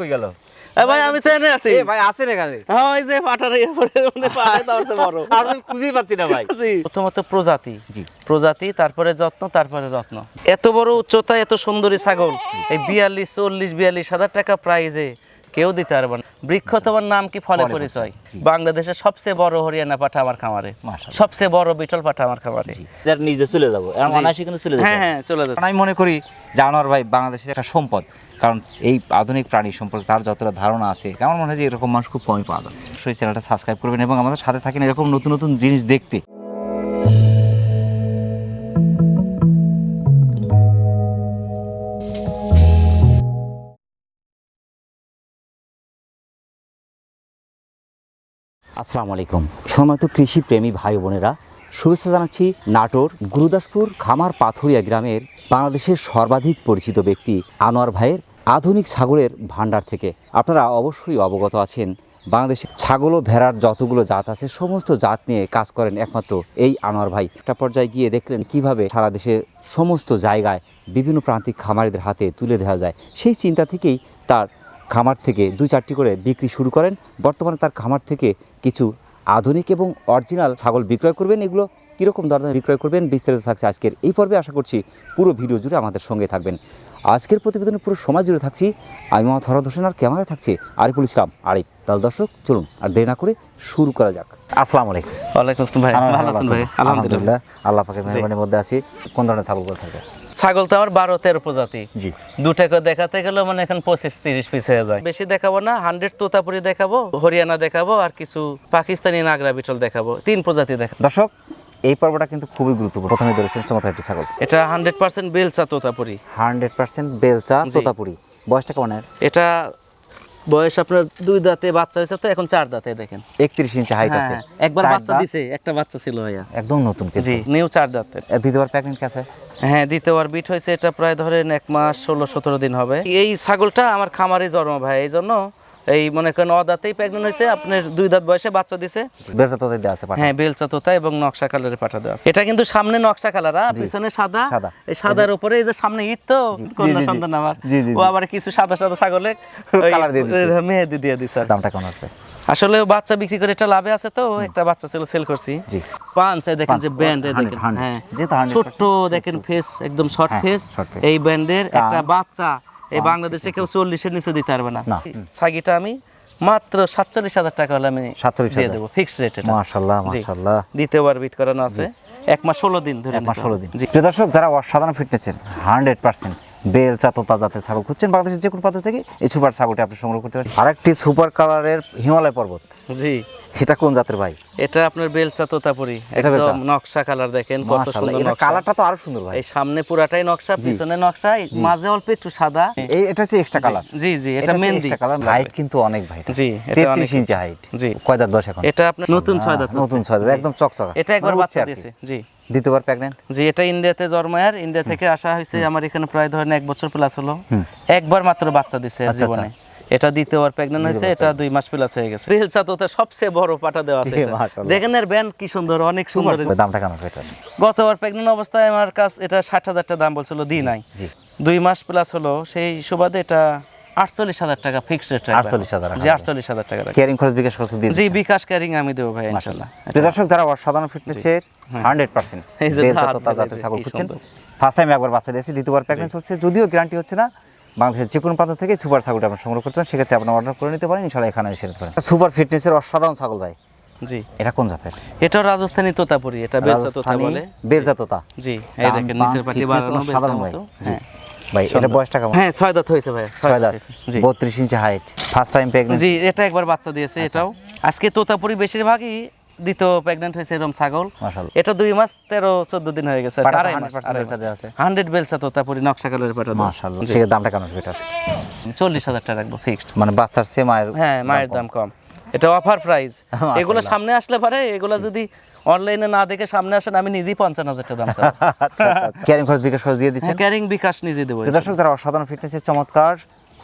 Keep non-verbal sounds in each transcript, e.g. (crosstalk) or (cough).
কই গেল? ভাই আমি তো এনে আছি। এ ভাই আছেন এখানে হ্যাঁ ওই যে পাটার এরপরে মানে পাটাই তো বড়। আর আমি খুঁজেই পাচ্ছি না ভাই। প্রথমত প্রজাতি। জি। প্রজাতি তারপরে যত্ন তারপরে রত্ন এত বড় উচ্চতা এত সুন্দরী ছাগল। এই বিয়াল্লিশ চল্লিশ বিয়াল্লিশ হাজার টাকা প্রাইজে কেউ দিতে পারবে না। বৃক্ষ তোমার নাম কি? ফলে পরিচয়। বাংলাদেশের সবচেয়ে বড় হরিয়ানা পাঠা আমার খামারে। সবচেয়ে বড় বিটল পাঠা আমার খামারে। যার নিজে চলে যাব। অনায়াসে কিন্তু চলে যেতে হ্যাঁ হ্যাঁ চলে যাবে আমি মনে করি জানোয়ার ভাই বাংলাদেশের একটা সম্পদ। কারণ এই আধুনিক প্রাণী সম্পর্কে তার যতটা ধারণা আছে, আমার মনে হয় যে এরকম মানুষ খুব কমই পাওয়া যায় সেই চ্যানেলটা সাবস্ক্রাইব করবেন এবং আমাদের সাথে থাকেন এরকম নতুন নতুন জিনিস দেখতে। আসসালামু আলাইকুম। সম্মানিত কৃষি প্রেমী ভাই বোনেরা, শুভেচ্ছা জানাচ্ছি নাটোর গুরুদাসপুর খামার পাথুরিয়া গ্রামের বাংলাদেশের সর্বাধিক পরিচিত ব্যক্তি আনোয়ার ভাইয়ের আধুনিক ছাগলের ভান্ডার থেকে আপনারা অবশ্যই অবগত আছেন। বাংলাদেশে ছাগল ও ভেড়ার যতগুলো জাত আছে, সমস্ত জাত নিয়ে কাজ করেন একমাত্র এই আনোয়ার ভাই। একটা পর্যায়ে গিয়ে দেখলেন কীভাবে সারা দেশে সমস্ত জায়গায় বিভিন্ন প্রান্তিক খামারিদের হাতে তুলে দেওয়া যায়। সেই চিন্তা থেকেই তার খামার থেকে দুই চারটি করে বিক্রি শুরু করেন। বর্তমানে তার খামার থেকে কিছু আধুনিক এবং অরিজিনাল ছাগল বিক্রয় করবেন। এগুলো কীরকম দরদামে বিক্রয় করবেন, বিস্তারিত থাকছে আজকের এই পর্বে। আশা করছি পুরো ভিডিও জুড়ে আমাদের সঙ্গে থাকবেন। আজকের প্রতিবেদনে পুরো সময় জুড়ে থাকছি। আমি মোহাম্মদ হরদ হোসেন আর ক্যামেরায় থাকছে আরিফুল ইসলাম। আরিফ তাহলে দর্শক চলুন আর দেরি না করে শুরু করা যাক। আসসালামু আলাইকুম। ওয়ালাইকুম আসসালাম ভাই ভালো আছেন ভাই? আলহামদুলিল্লাহ। আল্লাহ পাকের মেহরবানির মধ্যে আছি। কোন ধরনের ছাগলগুলো থাকে ছাগল তো আমার বারো তেরো প্রজাতি। জি। দুটা করে দেখাতে গেলে মানে এখন পঁচিশ তিরিশ পিস হয়ে যায়। বেশি দেখাবো না হান্ড্রেড তোতাপুরি দেখাবো হরিয়ানা দেখাবো আর কিছু পাকিস্তানি নাগরা বিটল দেখাবো। তিন প্রজাতি দেখাবো দর্শক এই পর্বটা কিন্তু খুবই গুরুত্বপূর্ণ। প্রথমে ধরেছেন চমৎকার একটি ছাগল। এটা হান্ড্রেড পার্সেন্ট বেলচা তোতাপুরি। হান্ড্রেড পার্সেন্ট বেলচা। তোতাপুরি। বয়সটা কেমন এটা বয়স আপনার দুই দাঁতে বাচ্চা হয়েছে তো এখন চার দাঁতে দেখেন। একত্রিশ ইঞ্চি হাইট আছে। হ্যাঁ, একবার বাচ্চা দিছে একটা বাচ্চা ছিল ভাইয়া। একদম নতুন জি নিউ চার দাঁতের। দ্বিতীয়বার প্রেগনেন্ট আছে? হ্যাঁ দ্বিতীয়বার বিট হয়েছে এটা প্রায় ধরেন এক মাস ষোলো সতেরো দিন হবে। এই ছাগলটা আমার খামারে জন্ম ভাই এই জন্য এই মনে করেন অদাতেই প্রেগনেন্ট হয়েছে আপনার দুই দাঁত বয়সে বাচ্চা দিছে। বেলচা তোতাই দেওয়া আছে হ্যাঁ বেলচা তোতা এবং নকশা কালারের পাঠা দেওয়া আছে। এটা কিন্তু সামনে নকশা কালার হ্যাঁ পিছনে সাদা। এই সাদার উপরে এই যে সামনে ঈদ তো কন্যা। সন্তান আমার। ও আবার কিছু সাদা সাদা ছাগলে Colour দিয়ে দিছে। মেহেদি দিয়ে দিছে দামটা কেমন আছে? আসলে বাচ্চা বিক্রি করে এটা লাভে আছে তো একটা বাচ্চা ছিল সেল করছি। জি। পাঁচ এই দেখেন যে ব্যান্ড 100, দেখেন হ্যাঁ। যেহেতু 100% ছোট্ট দেখেন ফেস একদম শর্ট হ্যাঁ, ফেস এই ব্যান্ডের একটা বাচ্চা। এই বাংলাদেশে কেউ চল্লিশের নিচে দিতে পারবে না। ছাগিটা আমি মাত্র সাতচল্লিশ হাজার টাকা হলে আমি সাতচল্লিশ দিয়ে দেবো ফিক্স রেট মাশাল্লাহ দ্বিতীয়বার বিট করানো আছে। এক মাস ষোলো দিন ধরে এক মাস ষোলো দিন। প্রিয় দর্শক যারা অসাধারণ ফিটনেসের হান্ড্রেড পার্সেন্ট বেলচা তোতা জাতের ছাগল খুঁজছেন বাংলাদেশের যে কোনো পাত্র থেকে এই সুপার ছাগলটি আপনি সংগ্রহ করতে পারেন। আরেকটি সুপার কালারের হিমালয় পর্বত। জি। সেটা কোন জাতের ভাই? এটা আপনার বেলচা তোতাপুরি। এটা নকশা কালার দেখেন কত সুন্দর কালারটা তো আরও সুন্দর ভাই। এই সামনে পুরাটাই নকশা পিছনে নকশা মাঝে অল্প একটু সাদা। এই এটা হচ্ছে এক্সট্রা কালার জি জি এটা মেহেন্দি। কালার হাইট কিন্তু অনেক ভাই জি, এটা অনেক তেত্রিশ ইঞ্চি হাইট জি। কয় দাঁত বয়স এখন? এটা আপনার নতুন ছয় দাঁত নতুন ছয় দাঁত একদম চকচকা। এটা একবার বাচ্চা। দিয়েছে। জি। দ্বিতীয়বার প্রেগনেন্ট জি এটা ইন্ডিয়াতে জন্মায়ার ইন্ডিয়া থেকে আসা হয়েছে আমার এখানে প্রায় ধরেন এক বছর প্লাস হলো। একবার মাত্র বাচ্চা দিছে আচ্ছা, জীবনে। এটা দ্বিতীয়বার প্রেগনেন্ট হয়েছে এটা দুই মাস প্লাস হয়ে গেছে। রিলসা তো ওতে সবচেয়ে বড় পাটা দেওয়া আছে। দেখেন এর ব্যান্ড কি সুন্দর অনেক সুন্দর। দামটা কেমন এটা গতবার প্রেগনেন্ট অবস্থায় আমার কাছে এটা ষাট হাজার টাকা দাম বলছিল দি নাই। জি। দুই মাস প্লাস হলো সেই সুবাদে এটা আটচল্লিশ হাজার টাকা ফিক্সড রেট 48,000 জি আটচল্লিশ হাজার টাকা রাখব। খরচ বিকাশ খরচ দিয়ে জি বিকাশ ক্যারিং আমি দেবো ভাই ইনশাল্লাহ প্রিয় দর্শক যারা অসাধারণ ফিটনেসের হান্ড্রেড পার্সেন্ট এই যে বেলচা দাঁত তোতা বের জাতের হয়েছে, ছাগল খুঁজছেন। ফার্স্ট টাইম একবার বাচ্চা দিয়েছি দ্বিতীয়বার প্রেগনেন্স হচ্ছে যদিও গ্যারান্টি হচ্ছে না বাংলাদেশের যে কোনো প্রান্ত থেকে সুপার ছাগলটা আপনি সংগ্রহ করতে পারেন সেক্ষেত্রে আপনি অর্ডার করে নিতে পারেন ইনশাল্লাহ এখানে এসে নিতে পারেন সুপার ফিটনেসের অসাধারণ ছাগল ভাই। জি। এটা কোন জাতের? রাজস্থানী তোতাপুরি এটা বেলচা তোতা বলে। বেলচা তোতা। জি এই দেখেন নিচের পাটি বাড়ানো বেলচার ভাই। হ্যাঁ। ভাই এটা বয়সটা কেমন? হ্যাঁ ছয় দাঁত হয়েছে ভাই ছয় দাঁত হয়েছে। জি। বত্রিশ inch height first time pregnant জি এটা একবার বাচ্চা দিয়েছে এটাও। আজকে তোতাপুরি বেশিরভাগই দ্বিতীয় প্রেগনেন্ট হয়েছে এরকম ছাগল। এটা দুই মাস তেরো চোদ্দ দিন হয়ে গেছে। পাটা তো আড়াই 100% মাস আড়াই বেলচা দেওয়া আছে। হান্ড্রেড বেলচা তোতাপুরি নকশা কালারের পাটা দেওয়া। মাশাআল্লাহ। দামটা কেমন চল্লিশ হাজার টাকা রাখব ফিক্সড মানে বাচ্চার চেয়ে মায়ের হ্যাঁ মায়ের দাম কম। এটা অফার (laughs) প্রাইস এগুলো সামনে আসলে পারে এগুলো যদি অনলাইনে না দেখে সামনে আসেন আমি নিজেই পঞ্চান্ন হাজার টাকা দাম আচ্ছা আচ্ছা (laughs) ক্যারিং খরচ বিকাশ খরচ দিয়ে দিচ্ছেন? ক্যারিং বিকাশ নিজে দেবো দর্শক যারা অসাধারণ ফিটনেসের চমৎকার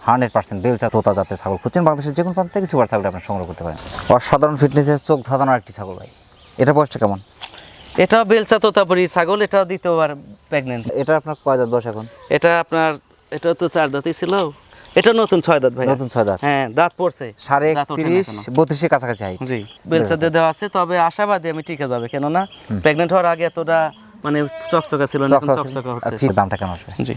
হান্ড্রেড পার্সেন্ট বেলচা তোতা জাতের ছাগল খুঁজছেন বাংলাদেশের যে কোনো প্রান্ত থেকে সুপার ছাগলটা আপনি সংগ্রহ করতে পারেন। অসাধারণ ফিটনেসের চোখ ধাঁধানোর একটি ছাগল ভাই। এটা বয়সটা কেমন? এটা বেলচা তোতাপুরি ছাগল এটা দ্বিতীয়বার প্রেগনেন্ট এটা আপনার কয় দাঁত বয়স এখন? এটা আপনার এটা তো চার দাঁতই ছিল। এটা নতুন ছয় দাঁত ভাই নতুন ছয় দাঁত। হ্যাঁ দাঁত পড়ছে। সাড়ে এখনও। বত্রিশের কাছাকাছি হাইট জি বেলচা দিয়ে দেওয়া আছে তবে আশাবাদী আমি টিকে যাবে। কেননা প্রেগনেন্ট হওয়ার আগে এতটা মানে চকচকা ছিল না এখন চকচকা হচ্ছে। দামটা কেমন আসবে? জি।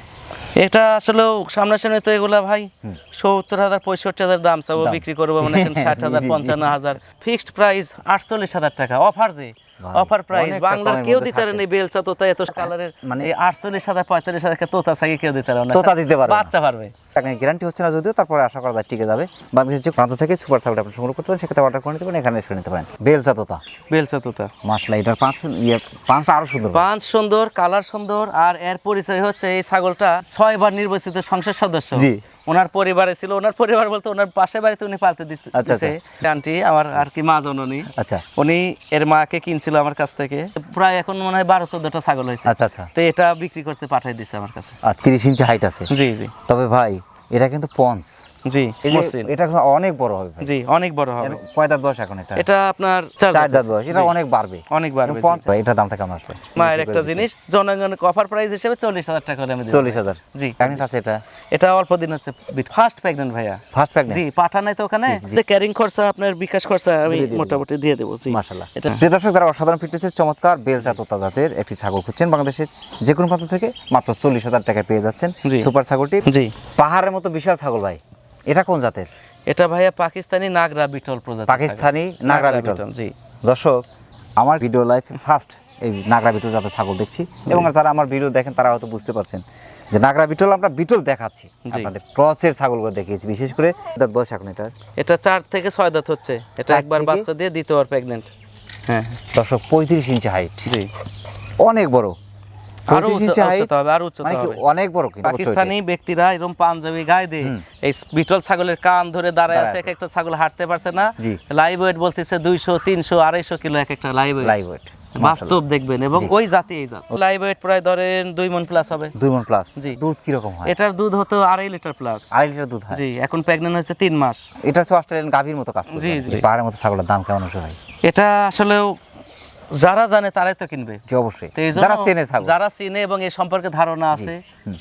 এটা আসলে সামনাসামনি তো এগুলা ভাই সত্তর হাজার পঁয়ষট্টি হাজার দাম চাবো বিক্রি করব মানে (laughs) ষাট হাজার। পঞ্চান্ন হাজার। ফিক্সড প্রাইস আটচল্লিশ হাজার টাকা। অফার যে? Offer price. বাংলার কেউ দিতে পারে। না বেলচা তোতা এত কালারের। মানে- মানে আটচল্লিশ হাজার পঁয়তাল্লিশ হাজার তোতা সাকি কেউ দিতে পারে না। তোতা দিতে পারবে বাচ্চা পারবে। গ্যারান্টি হচ্ছে না যদিও তারপরে আশা করা যায় টিকে যাবে। বাংলাদেশের যে প্রান্ত থেকে সুপার ছাগলটা আপনি সংগ্রহ করতে পারেন সেক্ষেত্রে অর্ডার করে নিতে পারেন এখানে এসে নিতে পারেন। বেলচা তোতা মাসলা এটার পাঁচ ইয়ে পাঁচটা আরও সুন্দর পাঁচ সুন্দর কালার সুন্দর আর এর পরিচয় হচ্ছে এই ছাগলটা ছয়বার নির্বাচিত সংসদ সদস্য। জি। ওনার পরিবারে ছিল ওনার পরিবার বলতে ওনার পাশে বাড়িতে উনি পালতে দিতে আচ্ছা, দিছে। আন্টি আমার আর কি মা জননী আচ্ছা। উনি এর মাকে কিনছিল আমার কাছ থেকে। প্রায় এখন মনে হয় বারো চোদ্দটা ছাগল হয়েছে। আচ্ছা আচ্ছা। তো এটা বিক্রি করতে পাঠাই দিছে আমার কাছে। তিরিশ ইঞ্চি হাইট আছে। জি জি। তবে ভাই এটা কিন্তু পঞ্চ জি মসৃণ। এটা অনেক বড় হবে জি অনেক বড় হবে। কয় দাঁত বয়স এখন এটা? এটা আপনার চার দাঁত বয়স এটা অনেক বাড়বে। অনেক বাড়বে, এটা দামটা কেমন আসবে। মায়ের একটা জিনিস জনগণের অফার প্রাইস হিসেবে চল্লিশ হাজার টাকা করে আমি চল্লিশ হাজার। জি। আছে এটা? এটা অল্প দিন হচ্ছে ফার্স্ট প্রেগনেন্ট ভাইয়া। ফার্স্ট প্যাকেট জি পাঠা নাই তো ওখানে? যে ক্যারিং খরচা আপনার বিকাশ খরচা আমি মোটামুটি দিয়ে দেবো জি। মাশাল্লাহ এটা প্রিয় দর্শক যারা অসাধারণ ফিটনেসের চমৎকার বেলচা তোতা জাতের একটি ছাগল খুঁজছেন বাংলাদেশের যে কোনো প্রান্ত থেকে মাত্র চল্লিশ হাজার টাকায় পেয়ে যাচ্ছেন সুপার ছাগলটি। জি। পাহাড়ের মতো বিশাল ছাগল ভাই। এটা কোন জাতের? এটা ভাইয়া পাকিস্তানি নাগরা বিটল প্রজাতি পাকিস্তানি নাগরা বিটল। জি। দর্শক আমার ভিডিও লাইফ ফার্স্ট এই নাগরা বিটল জাতের ছাগল দেখছি। এবং যারা আমার ভিডিও দেখেন তারা হয়তো বুঝতে পারছেন যে নাগরা বিটল আমরা বিটল দেখাচ্ছি। আপনাদের ক্রসের ছাগলগুলো দেখিয়েছি বিশেষ করে তার বয়স এখন এটা? এটা চার থেকে ছয় দাঁত হচ্ছে। এটা একবার বাচ্চা দিয়ে দ্বিতীয়বার প্রেগনেন্ট হ্যাঁ দর্শক পঁয়ত্রিশ ইঞ্চি হাইট অনেক বড়। আরও 35 ইঞ্চি উচ্চতা হবে আরও উচ্চতা মানে হবে। অনেক বড় কিন্তু পাকিস্তানি ব্যক্তিরা এরকম পাঞ্জাবি গায়ে দিয়ে এই বিটল ছাগলের কান ধরে দাঁড়ায় আছে এক একটা ছাগল হাঁটতে পারছে না। লাইভ ওয়েট বলতেছে দুইশো তিনশো আড়াইশো কিলো এক একটা লাইভ ওয়েট লাইভ ওয়েট বাস্তব দেখবেন এবং ওই জাতি এই জাত। লাইভ ওয়েট প্রায় ধরেন দুই মন প্লাস হবে। দুই মন প্লাস জি। দুধ কীরকম হয়? এটার দুধ হতো আড়াই লিটার প্লাস আড়াই লিটার দুধ জি এখন প্রেগনেন্ট হয়েছে তিন মাস। এটা হচ্ছে অস্ট্রেলিয়ান গাভীর মতো কাজ করে জি, জি। পাহাড়ের মতো ছাগলের দাম কেমন ভাই? এটা আসলেও যারা জানে তারাই তো কিনবে। জি অবশ্যই। যারা চেনে ছাগল। যারা চিনে এবং এই সম্পর্কে ধারণা আছে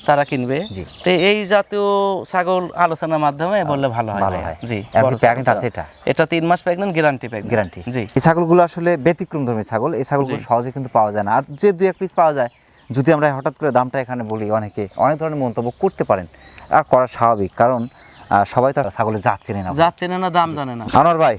তারা কিনবে। তো এই জাতীয় ছাগল আলোচনার মাধ্যমে বললে ভালো হয়। ভালো। জি প্যাকেট আছে এটা? এটা তিন মাস প্রেগনেন্ট গ্যারান্টি প্রেগনেন্ট গ্যারান্টি জি। এই ছাগলগুলো আসলে ব্যতিক্রম ধর্মী ছাগল। এই ছাগলগুলো সহজে কিন্তু পাওয়া যায় না। আর যে দুই এক পিস পাওয়া যায় যদি আমরা হঠাৎ করে দামটা এখানে বলি অনেকে অনেক ধরনের মন্তব্য করতে পারেন। আর করা স্বাভাবিক। কারণ সবাই তো আর ছাগলে জাত চেনে না। যাচ্ছে চেনে না দাম জানে না। আনোয়ার ভাই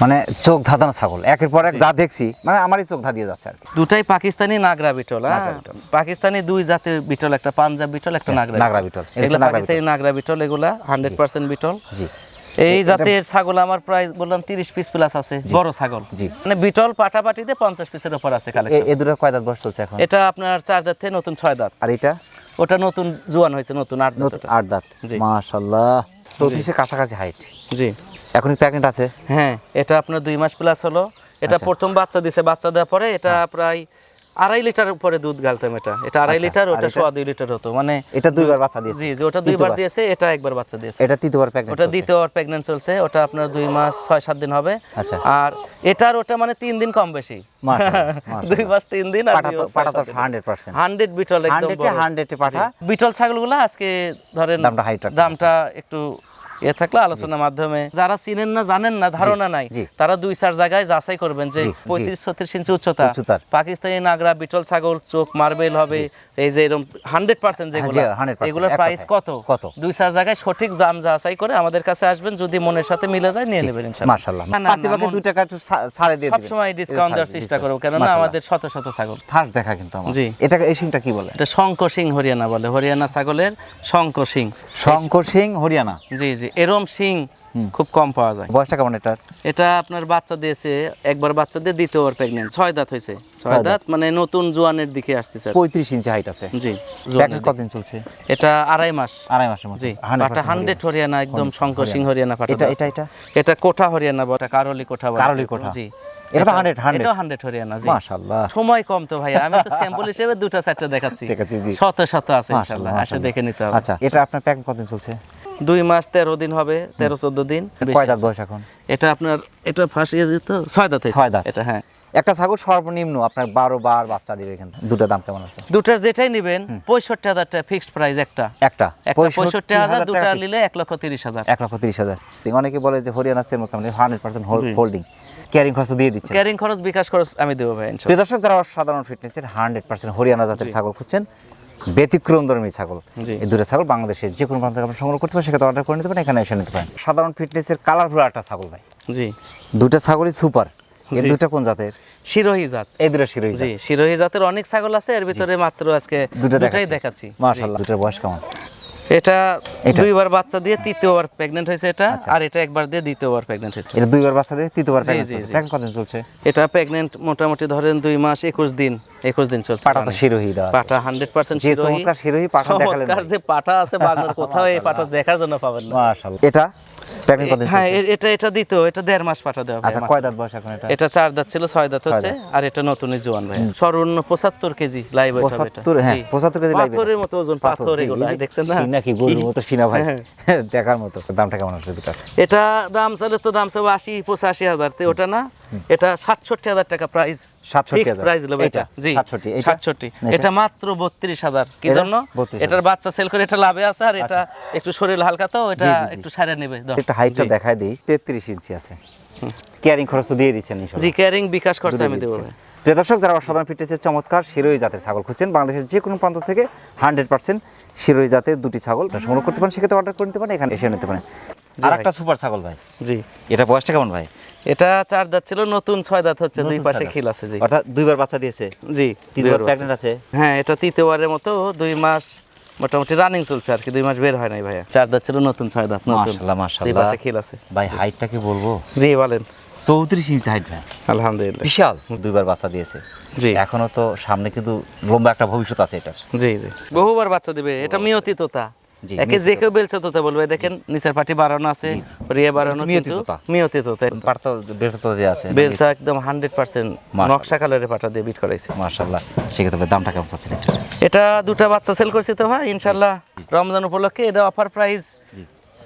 মানে চোখ ধাঁধানো ছাগল। একের পর এক যা দেখছি মানে আমারই চোখ ধাঁধিয়ে যাচ্ছে আর কি। দুটাই পাকিস্তানি নাগরা বিটল হ্যাঁ। পাকিস্তানি দুই জাতের বিটল একটা পাঞ্জাব বিটল একটা নাগরা নাগরা বিটল। পাকিস্তানি নাগরা বিটল এগুলা হান্ড্রেড পার্সেন্ট বিটল। জি। এই জাতের ছাগল আমার প্রায় বললাম তিরিশ পিস প্লাস আছে বড় ছাগল। জি। মানে বিটল পাটাপাটিতে পঞ্চাশ পিসের উপর আছে কালেকশন এ- এ দুটো কয় দাঁত বয়স চলছে এখন? এটা আপনার চার দাঁত থেকে নতুন ছয় দাঁত। আর এটা? ওটা নতুন জোয়ান হয়েছে নতুন আট দাঁত আট দাঁত। মাশাল্লাহ চৌত্রিশের কাছাকাছি হাইট জি। এখন প্যাকেট আছে? হ্যাঁ এটা আপনার দুই মাস প্লাস হলো। এটা আচ্ছা। প্রথম বাচ্চা দিছে বাচ্চা দেওয়ার পরে এটা প্রায় আড়াই লিটার উপরে দুধ গালতাম এটা। এটা আড়াই আচ্ছা, লিটার ওটা? সোয়া দুই লিটার হতো। মানে এটা দুইবার বাচ্চা দিয়েছে। জি জি ওটা দুইবার দিয়েছে এটা একবার বাচ্চা দিয়েছে। এটা তৃতীয়বার প্যাকেট ওটা দ্বিতীয় প্রেগনেন্ট চলছে ওটা আপনার দুই মাস ছয় সাত দিন হবে। আচ্ছা। আর এটার ওটা মানে তিন দিন কম বেশি। দুই মাস তিন দিন আর তো বিটল একদম হান্ড্রেডে বড়। হান্ড্রেডে পাঠা বিটল ছাগলগুলো আজকে ধরেন দামটা একটু এ থাকলে আলোচনার মাধ্যমে। যারা চিনেন না জানেন না ধারণা নাই তারা দুই চার জায়গায় যাচাই করবেন যে। পঁয়ত্রিশ ছত্রিশ ইঞ্চি উচ্চতা। পাকিস্তানি নাগরা বিটল ছাগল চোখ মার্বেল হবে এই যে এরকম হান্ড্রেড পার্সেন্ট যেগুলো এগুলোর প্রাইস কত? কত? দুই চার জায়গায় সঠিক দাম যাচাই করে আমাদের কাছে আসবেন যদি মনের সাথে মিলে যায় নিয়ে নেবেন ইনশাআল্লাহ। মাশাআল্লাহ। দুই টাকা একটু ছাড়ে দিয়ে সবসময় ডিসকাউন্ট দেওয়ার চেষ্টা করব কেননা আমাদের শত শত ছাগল। ফার্স্ট দেখা কিন্তু আমার। জি। এটা এই সিংটা কি বলে? এটা শঙ্ক সিং হরিয়ানা বলে হরিয়ানা ছাগলের শঙ্ক সিং। শঙ্কর সিং হরিয়ানা। জি জি। এরম সিং খুব কম পাওয়া যায়। বয়সটা কেমন এটা এটা আপনার বাচ্চা দিয়েছে একবার বাচ্চা দিয়ে দ্বিতীয়বার প্রেগনেন্ট ছয় দাঁত হয়েছে। ছয় দাঁত মানে নতুন জোয়ানের দিকে আসতেছে পঁয়ত্রিশ ইঞ্চি হাইট আছে। জি। কতদিন চলছে? এটা আড়াই মাস। আড়াই মাসের মধ্যে। জি 100% পাটা হান্ড্রেড হরিয়ানা একদম শঙ্কর সিং হরিয়ানা পাটা এটা এটা এটা? এটা কোঠা হরিয়ানা বটা কারলি কোঠা। কারলি কোঠা। জি। এটা 100, 100 এটাও হান্ড্রেড হরিয়ানা জি। মাশাআল্লাহ। সময় কম তো ভাই আমি তো স্যাম্পল হিসেবে দুটো চারটা দেখাচ্ছি। দেখাচ্ছি, জি। শত শত আছে ইনশাআল্লাহ আসে দেখে নিতে হবে। আচ্ছা এটা আপনার প্যাকেট কতদিন চলছে? দুই মাস তেরো দিন হবে তেরো চোদ্দ দিন। কয় দাঁত বয়স এখন? এটা আপনার এটা ফাঁসিয়ে দিত ছয় দাঁত ছয় দাঁত। এটা হ্যাঁ। একটা ছাগল সর্বনিম্ন আপনার বারো বার বাচ্চা দিবে এখানে দুটো দাম কেমন আছে? দুটার যেটাই নেবেন পঁয়ষট্টি হাজার টাকা ফিক্সড প্রাইস একটা। একটা। পঁয়ষট্টি হাজার দুটা নিলে এক লক্ষ তিরিশ হাজার। এক লক্ষ তিরিশ হাজার। অনেকে বলে যে Haryana sale hundred percent holding carrying খরচ দিয়ে দিচ্ছে ক্যারিং খরচ বিকাশ খরচ আমি দেবো ভাই প্রিয় দর্শক যারা সাধারণ ফিটনেসের হান্ড্রেড পার্সেন্ট হরিয়ানা জাতের ছাগল খুঁজছেন ব্যতিক্রম ধর্মী ছাগল। এই দুটো ছাগল বাংলাদেশের যে কোনো প্রান্ত আপনি সংগ্রহ করতে পারেন সেক্ষেত্রে অর্ডার করে নিতে পারেন এখানে এসে নিতে পারেন। সাধারণ ফিটনেসের কালারফুল একটা ছাগল ভাই। জি। দুটো ছাগলই সুপার এই দুটো কোন জাতের? শিরোহী জাত। এই দুটো শিরোই জি শিরোহী জাতের অনেক ছাগল আছে এর ভিতরে মাত্র আজকে দুটো দুটাই দেখাচ্ছি। মাশাআল্লাহ দুটোর বয়স কেমন। এটা? দুইবার বাচ্চা দিয়ে তৃতীয়বার প্রেগনেন্ট হয়েছে এটা আর এটা একবার দিয়ে দ্বিতীয়বার প্রেগন্যান্ট হয়েছে। এটা দুইবার বাচ্চা দিয়ে তৃতীয়বার প্রেগন্যান্ট হয়েছে। কতদিন চলছে? এটা প্রেগন্যান্ট মোটামুটি ধরেন দুই মাস একুশ দিন একুশ দিন চলছে পাটা তো শিরোহি দেওয়া পাটা হান্ড্রেড পার্সেন্ট শিরোহি। চমৎকার শিরোহী পাঠা দেখালেন। চমৎকার যে পাটা আছে বাংলার কোথাও এই পাটা দেখার জন্য পাবেন না। মাশাআল্লাহ। এটা? হ্যাঁ এটা এটা দ্বিতীয় এটা দেড় মাস পাটা দেওয়া আচ্ছা কয় দাঁত বয়স এখন এটা? এটা চার দাঁত ছিল ছয় দাঁত হচ্ছে আর এটা নতুনই জোয়ান ভাই সর্বনিম্ন পঁচাত্তর কেজি লাইভ পঁচাত্তর হ্যাঁ পঁচাত্তর কেজি লাগবে পাথরের মতো ওজন পাথর এগুলো দেখছেন না? নাকি গরুর মতো সিনা ভাই। হ্যাঁ। (laughs) দেখার মতো দামটা কেমন আসবে দুটা এটা দাম চালে তো দাম আশি পঁচাশি হাজার তো ওটা না? এটা সাতষট্টি হাজার টাকা প্রাইস 67,000 এটা? এটা জি 67 এটা? সাতষট্টি। এটা? এটা মাত্র বত্রিশ হাজার। কি জন্য? এটার বাচ্চা সেল করে এটা লাভে আছে আর এটা একটু শরীর হালকা তো এটা জি, জি, জি। একটু সারে নেবে। একটা হাইটটা দেখায় দিই। তেত্রিশ ইঞ্চি আছে। ক্যারিং খরচ তো দিয়ে দিচ্ছেন জি ক্যারিং বিকাশ করতে আমি দেবো। প্রিয় দর্শক যারা অসাধারণ ফিটনেসের চমৎকার শিরোই জাতের ছাগল খুঁজছেন বাংলাদেশের যে কোনো প্রান্ত থেকে হান্ড্রেড পার্সেন্ট শিরোই জাতের দুটি ছাগল সংগ্রহ করতে পারেন সেক্ষেত্রে অর্ডার করে নিতে পারেন এখানে এসে নিতে পারেন। আর একটা সুপার ছাগল ভাই। জি। এটা বয়সটা কেমন ভাই? এটা চার দাঁত ছিল নতুন ছয় দাঁত হচ্ছে দুই পাশে খিল আছে জি। অর্থাৎ দুইবার বাচ্চা দিয়েছে। জি তিনবার বাচ্চা। প্রেগনেন্ট আছে। হ্যাঁ এটা তৃতীয়বারের মতো দুই মাস মোটামুটি রানিং চলছে আর কি দুই মাস বের হয় নাই ভাইয়া। চার দাঁত ছিল নতুন ছয় দাঁত নতুন। মাশাআল্লাহ, দুই পাশে খিল আছে। ভাই হাইটটা কি বলব? জি বলেন। চৌত্রিশ ইঞ্চি হাইট ভাই। আলহামদুলিল্লাহ। বিশাল। দুইবার বাচ্চা দিয়েছে। জি। এখনও তো সামনে কিন্তু লম্বা একটা ভবিষ্যৎ আছে এটা জি জি। বহুবার বাচ্চা দিবে এটা মিয়তি তোতা একে যে কেউ তোতা বলবে। দেখেন নিচের পাটি বাড়ানো আছে রিয়ে বাড়ানো কিন্তু মিয়তি তোতা পাট বেলসা আছে একদম হান্ড্রেড পার্সেন্ট মাশাআল্লাহ। নকশা কালারের পাটা দিয়ে বিট করাইছে। সেক্ষেত্রে দামটা কেমন চাচ্ছেন এটা এটা দুটা বাচ্চা সেল করছি তো ভাই ইনশাল্লাহ রমজান উপলক্ষে এটা অফার প্রাইস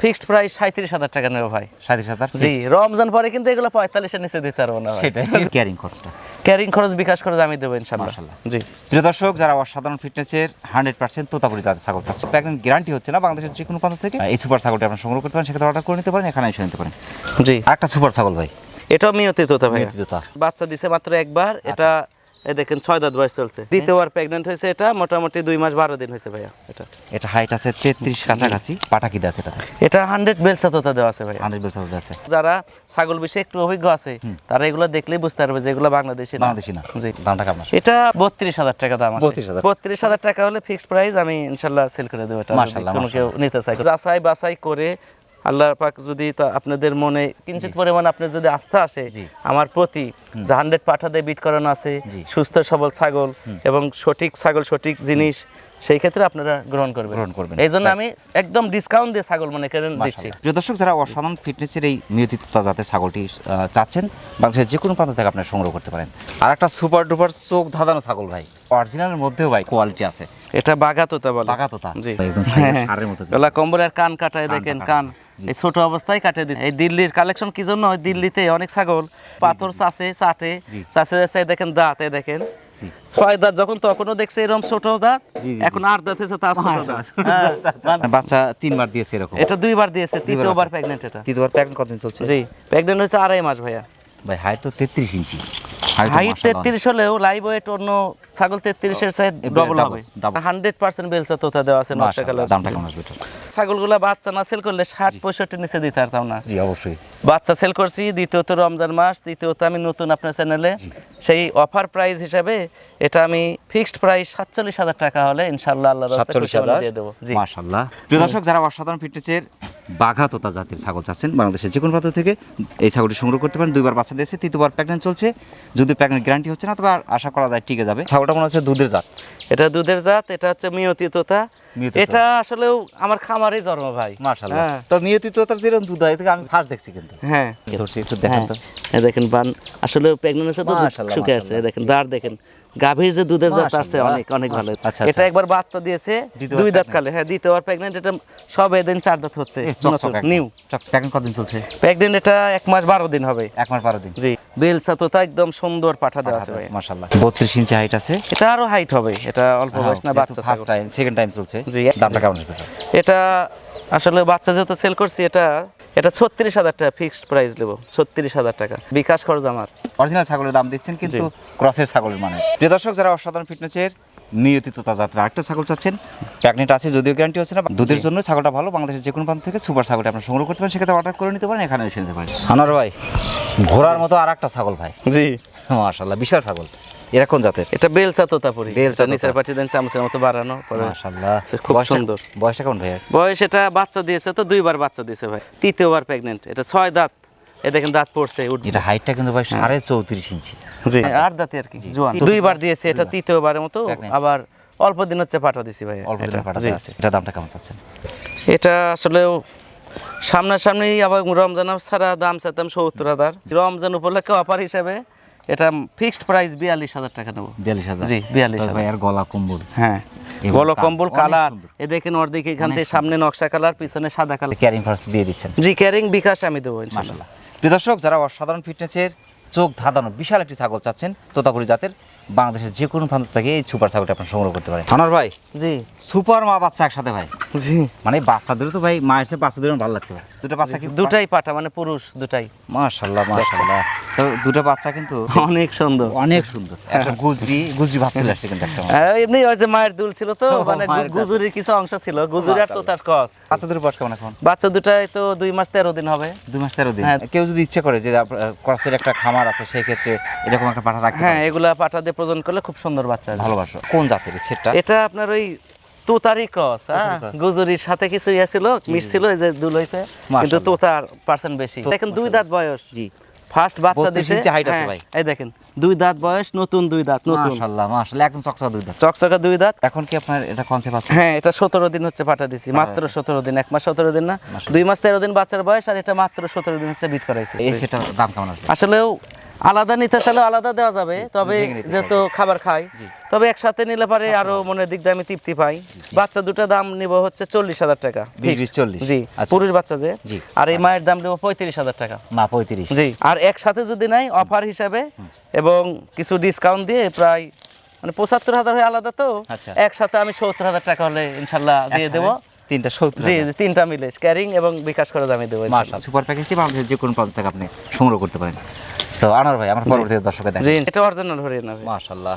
ফিক্সড প্রাইস সাঁত্রিশ হাজার টাকা নেবে ভাই। সাড়ে সাত হাজার জি রমজান পরে কিন্তু এগুলো পঁয়তাল্লিশের নিচে দিতে পারব না সেটাই ক্যারিং খরচটা। ক্যারিং খরচ বিকাশ খরচ আমি দেবো ইনশাল্লাহ মাশাআল্লাহ। জি। প্রিয় দর্শক যারা অসাধারণ ফিটনেসের হান্ড্রেড পার্সেন্ট তোতাপুরি জাতের ছাগল চাচ্ছে প্যাকেট গ্যারান্টি হচ্ছে না বাংলাদেশের যে কোনো প্রান্ত থেকে এই সুপার ছাগলটি আপনার সংগ্রহ করতে পারেন সেক্ষেত্রে অর্ডার করে নিতে পারেন এখানে এসে নিতে পারেন। জি। একটা সুপার ছাগল ভাই। এটাও মিয়তি তোতা ভাই। বাচ্চা দিছে মাত্র একবার এটা এই দেখেন ছয় দাঁত বয়স চলছে। দ্বিতীয়বার প্রেগনেন্ট হয়েছে এটা মোটামুটি দুই মাস বারো দিন হয়েছে ভাইয়া এটা। এটা হাইট আছে তেত্রিশ কাছাকাছি পাটা কি আছে এটা। এটা হান্ড্রেড বেলসা তোতা দেওয়া আছে ভাইয়া। হান্ড্রেড বেলসা আছে। যারা ছাগল বিষয়ে একটু অভিজ্ঞ আছে তারা এগুলো দেখলেই বুঝতে পারবে যে এগুলো বাংলাদেশি বাংলাদেশি না। জি। দামটা কেমন এটা বত্রিশ হাজার টাকা দাম আছে। 32,000 বত্রিশ হাজার টাকা হলে ফিক্সড প্রাইস আমি ইনশাল্লাহ সেল করে দেবো এটা। কোনো কেউ নিতে চাই যাচাই বাছাই করে আল্লাহ পাক যদি তা আপনাদের মনে কিঞ্চিত পরিমাণ আপনার যদি আস্থা আসে আমার প্রতি যে হান্ড্রেড পাঠাতে বিট করানো আছে সুস্থ সবল ছাগল এবং সঠিক ছাগল সঠিক জিনিস সেই ক্ষেত্রে আপনারা গ্রহণ করবেন। গ্রহণ করবেন। এই জন্য আমি একদম ডিসকাউন্ট দিয়ে ছাগল মনে করেন দিচ্ছি। প্রিয় দর্শক যারা অসাধারণ ফিটনেসের এই নিয়তিত যাতে ছাগলটি চাচ্ছেন বাংলাদেশের যে কোনো প্রান্ত থেকে আপনারা সংগ্রহ করতে পারেন। আর একটা সুপার ডুপার চোখ ধাঁধানো ছাগল ভাই। অরিজিনালের মধ্যেও ভাই কোয়ালিটি আছে। এটা বাঘা তোতা বলে। বাঘা তোতা জি। একদম হ্যাঁ, সারের মতো। গলা কম্বলের কান কাটায় দেখেন কান। এই ছোট অবস্থায় কাটে দিচ্ছে। এই দিল্লির কালেকশন কি জন্য? দিল্লিতে অনেক ছাগল পাথর চাষে চাটে। চাষে চাষে দেখেন দাঁত দেখেন। ছয় দাঁত যখন তখনও দেখছে এরকম ছোট দাঁত। এখন আট দাঁত হয়েছে তার ছোট দাঁত। (laughs) হ্যাঁ, বাচ্চা তিনবার দিয়েছে এরকম। এটা দুইবার দিয়েছে তৃতীয়বার। প্রেগনেন্ট এটা। তৃতীয়বার প্যাকেট কতদিন চলছে? জি প্রেগনেন্ট হয়েছে আড়াই মাস ভাইয়া। ভাই হাইট তো তেত্রিশ ইঞ্চি হাইট তেত্রিশ হলেও লাইভ ওয়েট অন্য ছাগল তেত্রিশের সাইড ডবল হবে। হান্ড্রেড পার্সেন্ট বেলচা তোতা দেওয়া আছে নকশা কালার দামটা কেমন আসবে? ছাগলগুলা বাচ্চা না সেল করলে ষাট পঁয়ষট্টি নিচে দিতে পারতাম না। জি অবশ্যই। বাচ্চা সেল করছি দ্বিতীয়ত রমজান মাস তৃতীয়ত আমি নতুন আপনার চ্যানেলে সেই অফার প্রাইস হিসাবে এটা আমি ফিক্সড প্রাইস সাতচল্লিশ হাজার টাকা হলে ইনশাল্লাহ আল্লাহ সাতচল্লিশ হাজার? দিয়ে দেবো। জি। মাশাল্লাহ প্রিয় দর্শক যারা অসাধারণ ফিটনেসের বাঘা তোতা জাতের ছাগল চাচ্ছেন বাংলাদেশের যে কোনো প্রান্ত থেকে এই ছাগলটি সংগ্রহ করতে পারেন। দুইবার বাচ্চা দিয়েছে তৃতীয়বার প্রেগনেন্ট চলছে। যদি প্রেগনেন্ট গ্যারান্টি হচ্ছে না তবে আর আশা করা যায় টিকে যাবে। ছাগলটা মনে হচ্ছে দুধের জাত। এটা দুধের জাত এটা হচ্ছে মিয়তি তোতা মিয়তি তোতা। এটা আসলেও আমার খামারে জন্ম ভাই। মাশাল্লাহ হ্যাঁ। তো নিয়তি যেরকম দুধ হয় আমি ফার্স্ট দেখছি কিন্তু। হ্যাঁ। একটু দেখেন তো। হ্যাঁ, দেখেন বান আসলে প্রেগনেন্ট আছে তো শুকে আছে। দেখেন দাঁড় দেখেন। গাভীর যে দুধের দাঁত আসছে অনেক অনেক ভালো। আচ্ছা, এটা আচ্ছা। একবার বাচ্চা দিয়েছে দুই দাঁত কালে। হ্যাঁ দ্বিতীয়বার প্রেগনেন্ট এটা সব এদিন চার দাঁত হচ্ছে। নিউ প্রেগনেন্ট কতদিন চলছে? প্রেগনেন্ট এটা এক মাস বারো দিন হবে। এক মাস বারো দিন। জি। বেলচা তোতা একদম সুন্দর পাঠা দেওয়া আছে মাশাআল্লাহ। 32 ইঞ্চি হাইট আছে। এটা আরও হাইট হবে। এটা অল্প বয়স না বাচ্চা ফার্স্ট টাইম সেকেন্ড টাইম চলছে। জি। দামটা কেমন এটা আসলে বাচ্চা যেহেতু সেল করছি এটা এটা ছত্রিশ হাজার টাকা ফিক্সড প্রাইস নেব ছত্রিশ হাজার টাকা। বিকাশ খরচ আমার। অরিজিনাল ছাগলের দাম দিচ্ছেন কিন্তু ক্রসের ছাগলের মানে। প্রিয় দর্শক যারা অসাধারণ ফিটনেসের নিয়তিত যাত্রা একটা ছাগল চাচ্ছেন প্যাকনেট আছে যদিও গ্যারান্টি হচ্ছে না দুধের জন্য ছাগলটা ভালো বাংলাদেশের যে কোনো প্রান্ত থেকে সুপার ছাগলটা আপনার সংগ্রহ করতে পারেন সেক্ষেত্রে অর্ডার করে নিতে পারেন এখানে এসে নিতে পারেন। আনার ভাই। ঘোড়ার মতো আর একটা ছাগল ভাই। জি। মাশাল্লাহ বিশাল ছাগল। এরা কোন জাতের? এটা বেলচা তোতাপুরি। বেলচা নিচের পাটি দেন চামচের মতো বাড়ানো খুব সুন্দর। বয়সটা কেমন ভাই বয়স এটা বাচ্চা দিয়েছে তো দুইবার বাচ্চা দিয়েছে ভাই। তৃতীয়বার প্রেগনেন্ট এটা ছয় দাঁত। এ দেখেন দাঁত পড়ছে এটা হাইটটা কিন্তু ভাই সাড়ে চৌত্রিশ ইঞ্চি। জি। আট দাঁতে আর কি জোয়ান। দুইবার দিয়েছে এটা তৃতীয়বারের মতো। আবার অল্প দিন হচ্ছে পাঠা দিছি ভাই অল্প পাঠাতে জি। আছে। এটা দামটা কেমন চাচ্ছেন? এটা আসলে সামনাসামনি আবার রমজান ছাড়া দাম চাইতাম সত্তর হাজার। রমজান উপলক্ষে অফার হিসাবে এটা ফিক্সড প্রাইস বিয়াল্লিশ হাজার টাকা নেব। বিয়াল্লিশ হাজার? জি, বিয়াল্লিশ হাজার। গলা কম্বল। হ্যাঁ গল কম্বল কালার। এ দেখেন ওর দিকে এখান থেকে সামনে নকশা কালার পিছনে সাদা কালার। ক্যারিং ফার্স্ট দিয়ে দিচ্ছেন। জি ক্যারিং বিকাশ আমি দেবো ইনশাল্লাহ। মাশাল্লাহ প্রিয় দর্শক যারা অসাধারণ ফিটনেসের চোখ ধাঁধানো বিশাল একটি ছাগল চাচ্ছেন তোতাপুরি জাতের বাংলাদেশের যে কোনো প্রান্ত থেকে এই সুপার ছাগলটা আপনার সংগ্রহ করতে পারেন। আনার ভাই? জি। সুপার মা বাচ্চা একসাথে ভাই। জি। মানে বাচ্চাদেরও তো ভাই মায়ের সাথে বাচ্চাদের ভালো লাগছে ভাই। দুটো বাচ্চা কি দুটাই পাঠা মানে পুরুষ দুটাই। মাশাল্লাহ মাশাল্লাহ। তো দুটো বাচ্চা কিন্তু অনেক সুন্দর। অনেক সুন্দর। একটা গুজরি গুজরি ভাব চলে আসছে কিন্তু একটা। হ্যাঁ, এমনি ওই যে মায়ের দুল ছিল তো (laughs) মানে গুজুরির কিছু অংশ ছিল। গুজুরি আর তো তার কস। বাচ্চা দুটো বয়স কেমন এখন? বাচ্চা দুটাই তো দুই মাস তেরো দিন হবে। দুই মাস তেরো দিন। হ্যাঁ। কেউ যদি ইচ্ছে করে যে ক্রসের একটা খামার আছে সেই ক্ষেত্রে এরকম একটা পাঠা রাখতে হ্যাঁ। এগুলা পাঠা দিয়ে প্রজন করলে খুব সুন্দর বাচ্চা। ভালোবাসো। কোন জাতের সেটটা এটা আপনার ওই তোতারি ক্রস হ্যাঁ? গুজুরির সাথে কিছু ইয়ে ছিল মিশ ছিল এই যে দুল কিন্তু তোতার পার্সেন্ট বেশি। দেখেন দুই দাঁত বয়স। জি। ফার্স্ট বাচ্চা দিছে হ্যাঁ। এই দেখেন দুই দাঁত বয়স নতুন দুই দাঁত নতুন। মাশাআল্লাহ মাশাআল্লাহ একদম চকচকা দুই দাঁত। চকচকা দুই দাঁত। এখন কি আপনার এটা কনসেপ্ট আছে? হ্যাঁ এটা সতেরো দিন হচ্ছে পাঠা দিছি মাত্র সতেরো দিন এক মাস সতেরো দিন না? দুই মাস তেরো দিন বাচ্চার বয়স আর এটা মাত্র সতেরো দিন হচ্ছে বিট করাইছে। এই সেটার দাম কেমন আসবে? আসলেও আলাদা নিতে চাইলেও আলাদা দেওয়া যাবে তবে যেহেতু খাবার খাই তবে একসাথে নিলে পারে আরও মনের দিক দিয়ে আমি তৃপ্তি পাই। বাচ্চা দুটো দাম নিব হচ্ছে চল্লিশ হাজার টাকা। জি আচ্ছা। পুরুষ বাচ্চা যে আর এই মায়ের দাম নেব পঁয়ত্রিশ হাজার টাকা। মা পঁয়ত্রিশ। জি আর একসাথে যদি নাই অফার হিসাবে এবং কিছু ডিসকাউন্ট দিয়ে প্রায় মানে পঁচাত্তর হাজার হয়ে আলাদা তো আচ্ছা। একসাথে আমি সত্তর হাজার টাকা হলে ইনশাল্লাহ দিয়ে দেবো। তিনটা সত্তর জি জি, তিনটা মিলে ক্যারিং এবং বিকাশ করে আমি দেবো সুপার প্যাকেজটি বাংলাদেশের যে কোনো প্রান্ত থেকে আপনি সংগ্রহ করতে পারেন। তো আনার ভাই আমার পরবর্তী দর্শকের জি দেখেন এটা অরিজিনাল হরিয়ানা ভাই। মাশাআল্লাহ।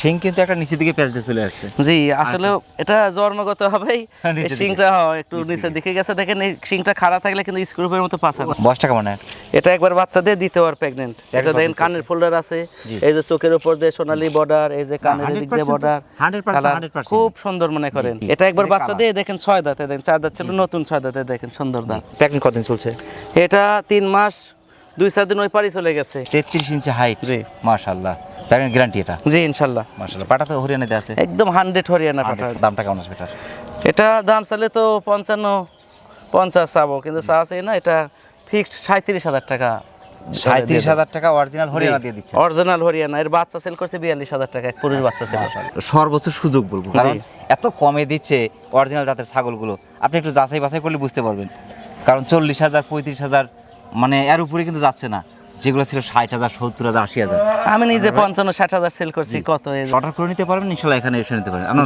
সিং কিন্তু একটা নিচের দিকে দিয়ে চলে আসছে। জি আসলে এটা জন্মগত হবেই। হ্যাঁ, দিকে। হয় একটু নিচের দিকে। গেছে দেখেন এই খাড়া থাকলে কিন্তু স্ক্রুপের মতো পাশা না। বয়সটা কেমন হয়? এটা একবার বাচ্চা দিয়ে দ্বিতীয়বার প্রেগনেন্ট এটা দেখেন কানের ফোল্ডার আছে। এই যে চোখের উপর দিয়ে সোনালী বর্ডার এই যে কানের এদিক দিয়ে বর্ডার 100% 100% খুব সুন্দর মনে করেন। এটা একবার বাচ্চা দিয়ে দেখেন ছয় দাঁতে দেখেন চার দাঁত ছিল নতুন ছয় দাঁতে দেখেন সুন্দর দাঁত। প্যাকেট কতদিন চলছে? এটা তিন মাস দুই চার দিন ওই পাড়ি চলে গেছে। তেত্রিশ ইঞ্চি হাইট জি। মাশাআল্লাহ। প্যাকেট গ্যারান্টি এটা? জি ইনশাল্লাহ মাশাআল্লাহ। পাটা তো হরিয়ানাতে আছে? একদম হান্ড্রেড হরিয়ানা পাঠা দামটা কেমন আসবে এটার? এটা দাম চাইলে তো পঞ্চান্ন পঞ্চাশ চাবো কিন্তু চা চাই না এটা ফিক্সড সাঁত্রিশ হাজার টাকা সাঁত্রিশ হাজার টাকা অরিজিনাল হরিয়ানা দিয়ে দিচ্ছে। অরিজিনাল হরিয়ানা। এর বাচ্চা সেল করছে বিয়াল্লিশ হাজার টাকা এক পুরুষ বাচ্চা ছিল সর্বোচ্চ সুযোগ বলব। কারণ এত কমে দিচ্ছে অরিজিনাল জাতের ছাগলগুলো। আপনি একটু যাচাই বাছাই করলে বুঝতে পারবেন। কারণ চল্লিশ হাজার পঁয়ত্রিশ হাজার মানে এর উপরে কিন্তু যাচ্ছে না। যেগুলো ছিল ষাট হাজার সত্তর হাজার আশি হাজার। আমি নিজে পঞ্চান্ন ষাট হাজার সেল করছি কত অর্ডার করে নিতে পারবেন ইনশাল্লাহ এখানে এসে নিতে পারেন আমরা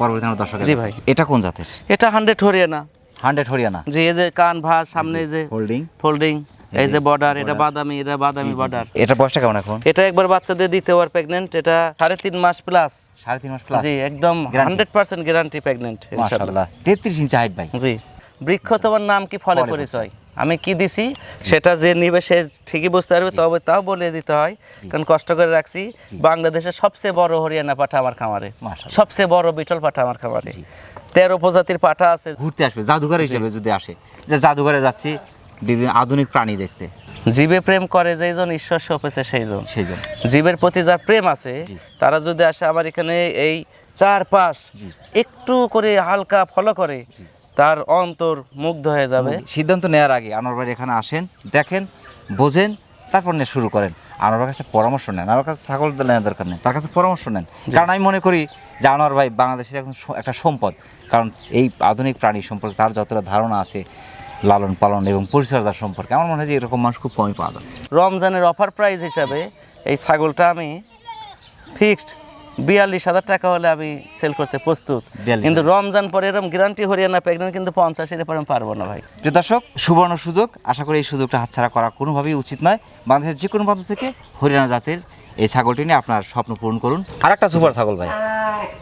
পরবর্তী আমার দর্শক জি ভাই। এটা কোন জাতের? এটা হান্ড্রেড হরিয়ানা। হান্ড্রেড হরিয়ানা। যে এই যে কান ভাস সামনে যে হোল্ডিং ফোল্ডিং এই যে বর্ডার এটা বাদামি এটা বাদামি বর্ডার এটা বয়সটা কেমন এখন? এটা একবার বাচ্চাদের দ্বিতীয়বার প্রেগনেন্ট এটা সাড়ে তিন মাস প্লাস সাড়ে তিন মাস প্লাস জি একদম হান্ড্রেড পার্সেন্ট গ্যারান্টি প্রেগনেন্ট তেত্রিশ ইঞ্চি হাইট ভাই। জি। বৃক্ষ তোমার নাম কি ফলে ফলে পরিচয়। আমি কি দিছি? সেটা যে নিবে সে ঠিকই বুঝতে পারবে তবে তাও বলে দিতে হয় কারণ কষ্ট করে রাখছি বাংলাদেশের সবচেয়ে বড় হরিয়ানা পাঠা আমার খামারে সবচেয়ে বড় বিটল পাঠা আমার খামারে। তেরো প্রজাতির পাঠা আছে। ঘুরতে আসবে জাদুঘর হিসেবে যদি আসে যে জাদুঘরে যাচ্ছি বিভিন্ন আধুনিক প্রাণী দেখতে। জীবে প্রেম করে যেই জন ঈশ্বর সপেছে সেই জন সেই জন্য জীবের প্রতি যার প্রেম আছে তারা যদি আসে আমার এখানে এই চারপাশ একটু করে হালকা ফলো করে তার অন্তর মুগ্ধ হয়ে যাবে। সিদ্ধান্ত নেওয়ার আগে আনোয়ার ভাই এখানে আসেন দেখেন বোঝেন তারপর নিয়ে শুরু করেন। আনোয়ার কাছে পরামর্শ নেন। আমার কাছে ছাগল নেওয়ার দরকার নেই তার কাছে পরামর্শ নেন। কারণ আমি মনে করি যে আনোয়ার ভাই বাংলাদেশের এখন একটা সম্পদ। কারণ এই আধুনিক প্রাণী সম্পর্কে তার যতটা ধারণা আছে লালন পালন এবং পরিচর্যা সম্পর্কে আমার মনে হয় যে এরকম মানুষ খুব কমই পাওয়া যায়। রমজানের অফার প্রাইস হিসাবে এই ছাগলটা আমি ফিক্সড বিয়াল্লিশ হাজার টাকা হলে আমি সেল করতে প্রস্তুত। 42,000 কিন্তু রমজান পরে এরকম গ্যারান্টি হরিয়ানা প্রেগনেন্ট কিন্তু পঞ্চাশের পরে আমি পারব না ভাই। প্রিয় দর্শক সুবর্ণ সুযোগ। আশা করি এই সুযোগটা হাতছাড়া করা কোনোভাবেই উচিত নয়। বাংলাদেশের যে কোনো প্রান্ত থেকে হরিয়ানা জাতের এই ছাগলটি নিয়ে আপনার স্বপ্ন পূরণ করুন। আর একটা সুপার ছাগল ভাই।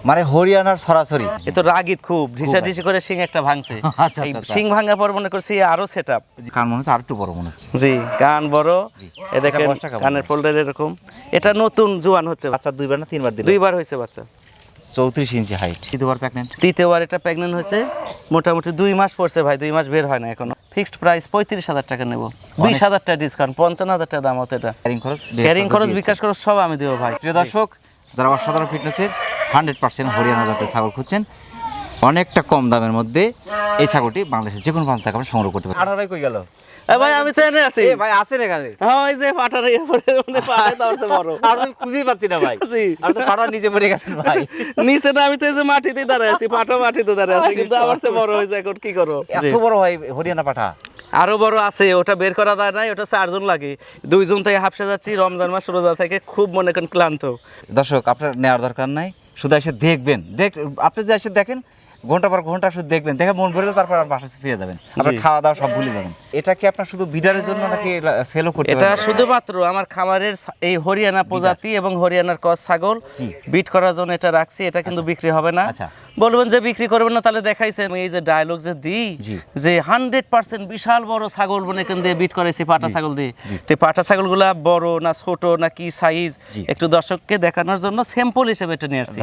মানে হরিয়ানার সরাসরি। এ তো রাগিত খুব ঢিসা ঢিসি করে সিং একটা ভাঙছে। (laughs) আচ্ছা, এই আচ্ছা, আচ্ছা। শিং ভাঙা পর মনে করছি আরও সেট আপ কান মনে হচ্ছে আর একটু বড় মনে হচ্ছে। জি গান বড়। এ দেখেন কানের ফোল্ডার এরকম। এটা নতুন জোয়ান হচ্ছে। বাচ্চা দুইবার না তিনবার দিল দুইবার হয়েছে বাচ্চা। চৌত্রিশ ইঞ্চি হাইট তৃতীয়বার প্রেগনেন্ট তৃতীয়বার এটা প্রেগনেন্ট হয়েছে মোটামুটি দুই মাস পড়ছে ভাই দুই মাস বের হয় না এখনও। ফিক্সড প্রাইস পঁয়ত্রিশ হাজার টাকা নেব। বিশ হাজার টাকা ডিসকাউন্ট পঞ্চান্ন হাজার টাকা দাম হতো এটা। ক্যারিং খরচ ক্যারিং খরচ বিকাশ খরচ সব আমি দেবো ভাই। প্রিয় দর্শক যারা অসাধারণ ফিটনেসের হান্ড্রেড পার্সেন্ট হরিয়ানা জাতের ছাগল খুঁজছেন অনেকটা কম দামের মধ্যে এই ছাগলটি বাংলাদেশের যে কোনো প্রান্ত থেকে আপনি সংগ্রহ করতে পারেন কই গেল? ভাই আমি তো এনে আছি ভাই আছেন এখানে হ্যাঁ ওই যে পাটার এরপরে মানে পাটা তো বড়। আর তো খুঁজেই পাচ্ছি না ভাই। জি। আর তো পাড়া নিচে পড়ে গেছেন ভাই। নিচে না আমি তো এই যে মাটিতে দাঁড়ায় আছি পাটা মাটিতে দাঁড়ায় আছি কিন্তু আমার চেয়ে বড় হয়েছে এখন কি করো এত বড় ভাই হরিয়ানা পাঠা? আরও বড় আছে ওটা বের করা যায় নাই ওটা চারজন লাগে। দুইজন থেকে হাফসে যাচ্ছি রমজান মাস রোজা থেকে খুব মনে করেন ক্লান্ত। দর্শক আপনার নেওয়ার দরকার নাই। শুধু এসে দেখবেন। দেখ আপনি যে এসে দেখেন ঘণ্টা পর ঘণ্টা শুধু দেখবেন দেখে মন ভরে তারপর আর বাসায় ফিরে যাবেন। আপনার খাওয়া দাওয়া সব ভুলে যাবেন। এটা কি আপনার শুধু বিডারের জন্য নাকি সেলও করতে এটা শুধুমাত্র আমার খামারের এই হরিয়ানা প্রজাতি এবং হরিয়ানার কস ছাগল। বিট করার জন্য এটা রাখছি এটা কিন্তু বিক্রি হবে না। আচ্ছা। বলবেন যে বিক্রি করবেন না তাহলে দেখাইছে আমি এই যে ডায়লগ যে দিই যে হান্ড্রেড পার্সেন্ট বিশাল বড় ছাগল মনে করেন দিয়ে বিট করাইছি পাটা ছাগল দিয়ে। তো পাটা ছাগলগুলা বড় না ছোট না কি সাইজ একটু দর্শককে দেখানোর জন্য স্যাম্পল হিসেবে এটা নিয়ে আসছি।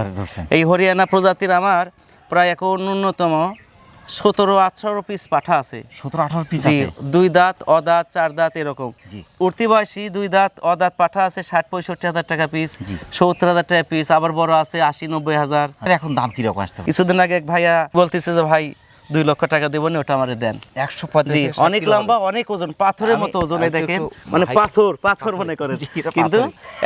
এই হরিয়ানা প্রজাতির আমার প্রায় এখন ন্যূনতম সতেরো আঠারো পিস পাঠা আছে। সতেরো আঠারো পিস জি দুই দাঁত অদাঁত চার দাঁত এরকম। জি। উঠতি বয়সী দুই দাঁত অদাঁত পাঠা আছে ষাট পঁয়ষট্টি হাজার টাকা পিস সত্তর হাজার টাকা পিস আবার বড় আছে আশি নব্বই হাজার। এখন দাম কীরকম আসতে কিছুদিন আগে এক ভাইয়া বলতেছে যে ভাই দুই লক্ষ টাকা দেবো না ওটা আমারে দেন। একশো জি অনেক লম্বা অনেক ওজন পাথরের মতো ওজন দেখেন। মানে পাথর পাথর মনে করেন। কিন্তু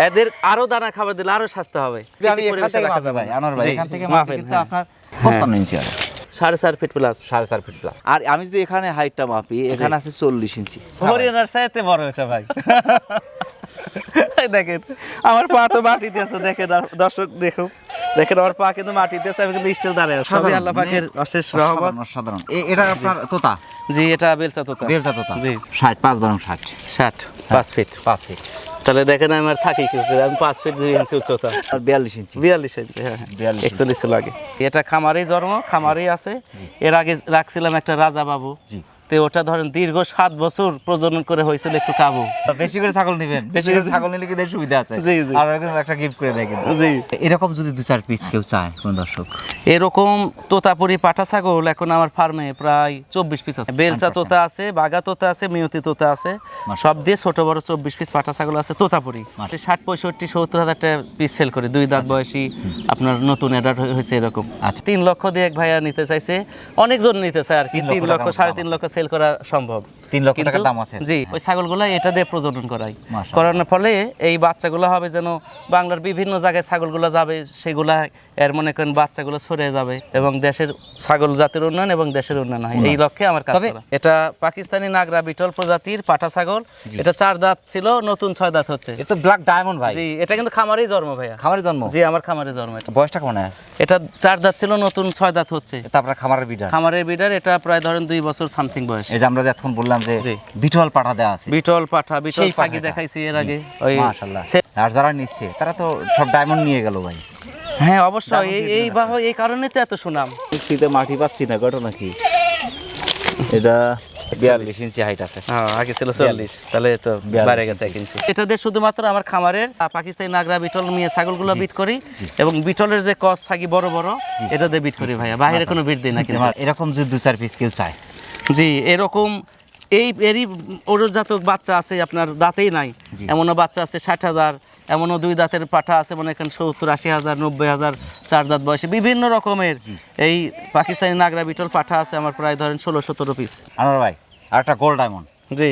এদের আরও দানা খাবার দিলে আরও স্বাস্থ্য হবে। আমি এখান থেকে ভাই আনোয়ার ভাই। এখান থেকে হ্যাঁ। আপনার পঁচপান্ন ইঞ্চি আছে সাড়ে চার ফিট প্লাস সাড়ে চার ফিট প্লাস আর আমি যদি এখানে হাইটটা মাপি এখানে আছে চল্লিশ ইঞ্চি। হরিয়ানার চাইতে বড় এটা ভাই। (laughs) দেখেন আমার পা তো মাটিতে আছে দেখেন দর্শক দেখুন। দেখেন আমার পা কিন্তু মাটিতে আছে আমি কিন্তু স্টিল দাঁড়িয়ে সবই সাধারণ, আল্লাহ পাকের অশেষ রহমত। অসাধারণ এটা আপনার তোতা? জি এটা বেলচা তোতা। বেলচা তোতা। জি। ষাট পাঁচ বারং ষাট। ষাট পাঁচ ফিট পাঁচ ফিট তাহলে দেখেন আমার থাকি কি? আমি পাঁচ ফিট দুই ইঞ্চি উচ্চতা। আর বিয়াল্লিশ ইঞ্চি। বিয়াল্লিশ ইঞ্চি হ্যাঁ বিয়াল্লিশ ইঞ্চি। একচল্লিশ লাগে এটা খামারেই জন্ম খামারেই আছে। এর আগে রাখছিলাম একটা রাজা বাবু জি। তো ওটা ধরেন দীর্ঘ সাত বছর প্রজনন করে হয়েছিল একটু কাবু। বেশি করে ছাগল নেবেন। বেশি করে ছাগল নিলে কিন্তু সুবিধা আছে। জি, জি। আর একটা গিফট করে দেয় কিন্তু। জি। এরকম যদি দু চার পিস কেউ চায় কোন দর্শক? এরকম তোতাপুরি পাঠা ছাগল এখন আমার ফার্মে প্রায় চব্বিশ পিস আছে। বেলচা তোতা আছে বাগা তোতা আছে মিয়তি তোতা আছে। সব দিয়ে ছোট বড় চব্বিশ পিস পাঠা ছাগল আছে তোতাপুরি। ষাট পঁয়ষট্টি সত্তর হাজার টাকা পিস সেল করে। দুই দাঁত বয়সী আপনার নতুন এডার হয়েছে এরকম। আচ্ছা। তিন লক্ষ দিয়ে এক ভাইয়া নিতে চাইছে। অনেকজন নিতে চায় আর কি। তিন লক্ষ সাড়ে তিন লক্ষ সেল করা সম্ভব। তিন লক্ষ টাকার দাম আছে। জি ওই ছাগলগুলো এটা দিয়ে প্রজনন করাই। করানোর ফলে এই বাচ্চাগুলো হবে যেন বাংলার বিভিন্ন জায়গায় ছাগলগুলো যাবে সেগুলা এর মনে করেন বাচ্চাগুলো ছড়ে যাবে এবং দেশের ছাগল জাতির উন্নয়ন এবং দেশের উন্নয়ন হয়। এই লক্ষ্যে আমার কাজ। এটা পাকিস্তানি নাগরা বিটল প্রজাতির পাঠা ছাগল। এটা চার দাঁত ছিল নতুন ছয় দাঁত হচ্ছে। এ তো ব্ল্যাক ডায়মন্ড ভাই। জি এটা কিন্তু খামারেই জন্ম ভাইয়া। খামারের জন্ম? জি আমার খামারে জন্ম এটা। বয়সটা কেমন হয় এটা চার দাঁত ছিল নতুন ছয় দাঁত হচ্ছে। এটা আপনার খামারের বিডার খামারের বিডার এটা প্রায় ধরেন দুই বছর সামথিং বয়স। এই যে আমরা যে এতক্ষণ বললাম যে বিটল পাঠা দেওয়া আছে। বিটল পাঠা বিটল দেখাইছি এর আগে। ওই মাশাআল্লাহ। আর যারা নিচ্ছে তারা তো সব ডায়মন্ড নিয়ে গেল ভাই। হ্যাঁ অবশ্যই। এই এই বাহ এই কারণে তো এত সুনাম। শীতে মাটি পাচ্ছি না ঘটনা কি এটা বিয়াল্লিশ ইঞ্চি হাইট আছে। হ্যাঁ আগে ছিল চল্লিশ। তাহলে তো বেড়ে গেছে এক ইঞ্চি। এটা দিয়ে শুধুমাত্র আমার খামারের পাকিস্তানি নাগরা বিটল নিয়ে ছাগলগুলো বিট করি এবং বিটলের যে কস থাকি বড় বড় এটা দিয়ে বিট করি ভাইয়া। বাইরে কোনো বিট দিই না কিন্তু। এরকম যদি দু চার পিস কেউ চায়। জি এরকম এই এরই ওরজাতক বাচ্চা আছে আপনার দাঁতেই নাই। এমনও বাচ্চা আছে ষাট হাজার এমনও দুই দাঁতের পাঠা আছে মনে করেন সত্তর আশি হাজার নব্বই হাজার চার দাঁত বয়সে বিভিন্ন রকমের। এই পাকিস্তানি নাগরা বিটল পাঠা আছে আমার প্রায় ধরেন ষোলো সতেরো পিস আমার ভাই আর একটা গোল্ড ডায়মন্ড জি।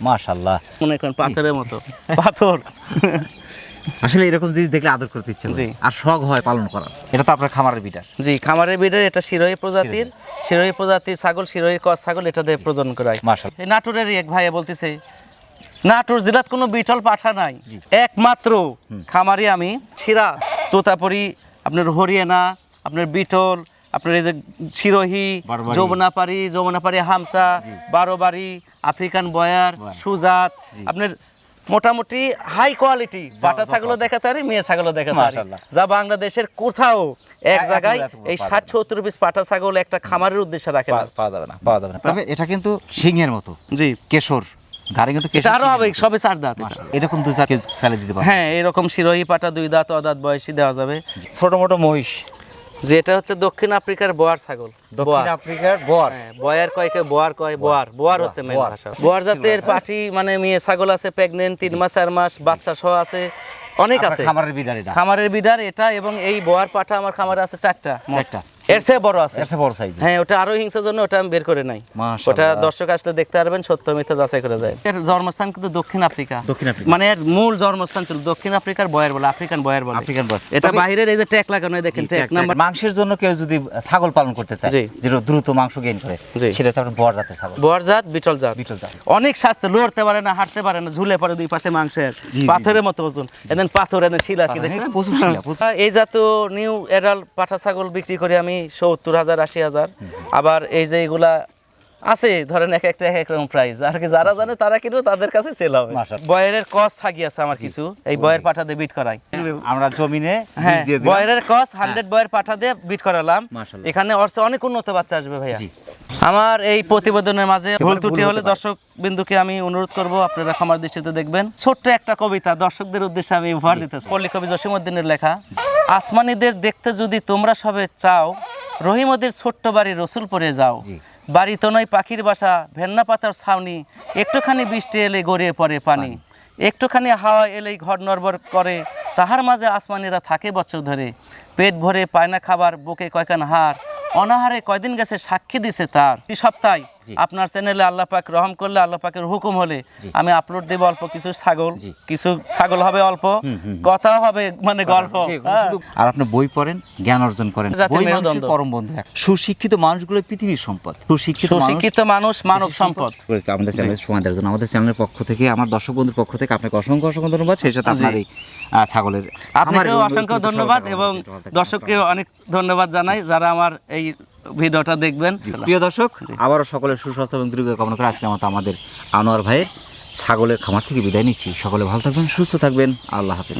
মাশাল্লাহ। মনে করেন পাথরের মতো। পাথর। (laughs) আসলে এরকম জিনিস দেখলে আদর করতে ইচ্ছে জি। আর শখ হয় পালন করার। এটা তো আপনার খামারের বিটার জি খামারের বিডের এটা শিরোহী প্রজাতির। শিরোহী প্রজাতির ছাগল শিরোহী কস ছাগল এটা দিয়ে প্রজনন করায় মাশাআল্লাহ। এই নাটোরের এক ভাইয়া বলতেছে নাটোর জেলাত কোনো বিটল পাঠা নাই। একমাত্র খামারে আমি ছিরা তোতাপুরি আপনার হরিয়ানা আপনার বিটল আপনার এই যে শিরোহী বারোবারি। যমুনাপাড়ি যমুনাপাড়ি হামসা বারোবাড়ি আফ্রিকান বয়ার সুজাত আপনার মোটামুটি হাই কোয়ালিটি বাটা ছাগলও দেখাতে পারি মেয়ে ছাগলও দেখাতে পারি মাশাআল্লাহ। যা বাংলাদেশের কোথাও এক জায়গায় এই ষাট সত্তর পিস পাটা ছাগল একটা খামারের উদ্দেশ্যে রাখে পাওয়া- যাবে না পাওয়া যাবে না। তবে এটা কিন্তু সিংহের মতো। জি। কেশর। ধারে কিন্তু কেশর আরও হবে সবে চার দাঁত। এরকম দুই চার কেজি চালিয়ে দিতে পারবে হ্যাঁ এরকম শিরোহী পাটা দুই দাঁত অদাঁত বয়সী দেওয়া যাবে। ছোট মোটো মহিষ। যেটা হচ্ছে দক্ষিণ আফ্রিকার বোয়ার ছাগল দক্ষিণ আফ্রিকার বোয়ার? হ্যাঁ, বয়ার কয় কে বোয়ার কয় বোয়ার। বোয়ার হচ্ছে মেন বোয়ার। ভাষা। বোয়ার জাতের পাটি মানে মেয়ে ছাগল আছে প্রেগনেন্ট তিন মাস চার মাস বাচ্চা সহ আছে অনেক আছে। খামারের বিধার এটা খামারের বিডার এটা এবং এই বোয়ার পাটা আমার খামারে আছে চারটা। চারটা। এর চেয়ে বড় আছে। এর চেয়ে বড় সাইজ হ্যাঁ ওটা আরও হিংসার জন্য ওটা আমি বের করে নাই। ওটা দর্শক আসলে দেখতে পারবেন সত্য মিথ্যা যাচাই করে যায়। এর জন্মস্থান কিন্তু দক্ষিণ আফ্রিকা। দক্ষিণ আফ্রিকা। মানে এর মূল জন্মস্থান ছিল দক্ষিণ আফ্রিকার বয়ার বলে আফ্রিকান বয়ার বলে। African Boer. এটা বাইরের এই যে ট্যাগ লাগানো দেখেন ট্যাগ নাম্বার মাংসের জন্য কেউ যদি ছাগল পালন করতে চায় যেটা দ্রুত মাংস গেইন করে। সেটা হচ্ছে আপনার বর জাতের ছাগল। বয়ার জাত বিটল জাত। বিটল জাত। অনেক স্বাস্থ্য লড়তে পারে না হাঁটতে পারে না ঝুলে পড়ে দুই পাশে মাংসের পাথরের মতো ওজন। এদেন পাথর এদেন শিলা কি হ্যাঁ। এই জাত নিউ এডাল পাঠা ছাগল বিক্রি করে আমি সত্তর হাজার আশি হাজার। আবার এই যে এগুলা আছে ধরেন এক একটা এক এক রকম প্রাইস আর কি যারা জানে তারা কিনবে তাদের কাছে সেল হবে। বয়ের কস থাকি আছে আমার কিছু। এই বয়ের পাঠা দিয়ে বিট করাই। আমরা জমিনে হ্যাঁ বয়ের কস হান্ড্রেড বয়ের পাঠা দিয়ে বিট করালাম। এখানে অর্থে অনেক উন্নত বাচ্চা আসবে ভাইয়া। জি। আমার এই প্রতিবেদনের মাঝে ভুল ত্রুটি হলে দর্শক বিন্দুকে আমি অনুরোধ করব আপনারা ক্ষমার দৃষ্টিতে দেখবেন। ছোট্ট একটা কবিতা দর্শকদের উদ্দেশ্যে আমি উপহার দিতেছি। পল্লী কবি জসিমউদ্দিনের লেখা আসমানিদের দেখতে যদি তোমরা সবে চাও রহিমদের ছোট্ট বাড়ি রসুলপুরে যাও। বাড়ি তো নয়, পাখির বাসা, ভেন্না পাতার ছাউনি, একটুখানি বৃষ্টি এলে গড়িয়ে পড়ে পানি একটুখানি হাওয়া এলেই ঘর নড়বড় করে, তাহার মাঝে আসমানিরা থাকে বছর ধরে পেট ভরে পায় না খাবার, বুকে কয়কান হার অনাহারে কয়দিন গেছে সাক্ষী দিছে তার সপ্তাহে। আপনার চ্যানেলে আল্লাহ পাক রহম করলে আল্লাহ পাকের হুকুম হলে আমি আপলোড দেব অল্প কিছু ছাগল। কিছু ছাগল হবে অল্প। কথাও হবে মানে গল্প। হ্যাঁ। আর আপনি বই পড়েন জ্ঞান অর্জন করেন। বই মানুষের পরম বন্ধু সুশিক্ষিত মানুষগুলো পৃথিবীর সম্পদ। সুশিক্ষিত মানুষ- সুশিক্ষিত মানুষ মানব সম্পদ। আমাদের চ্যানেল দেওয়ার জন্য। আমাদের চ্যানেলের পক্ষ থেকে আমার দর্শক বন্ধুর পক্ষ থেকে আপনাকে অসংখ্য অসংখ্য ধন্যবাদ। সেই সাথে আপনার এই ছাগলের আপনাকেও অসংখ্য ধন্যবাদ এবং। দর্শককে অনেক ধন্যবাদ জানাই যারা আমার এই ভিডিওটা দেখবেন। প্রিয় দর্শক আবারও সকলের সুস্বাস্থ্য এবং দীর্ঘ কামনা করে আজকে মতো আমাদের আনোয়ার ভাইয়ের ছাগলের খামার থেকে বিদায় নিচ্ছি। সকলে ভালো থাকবেন সুস্থ থাকবেন। আল্লাহ হাফেজ।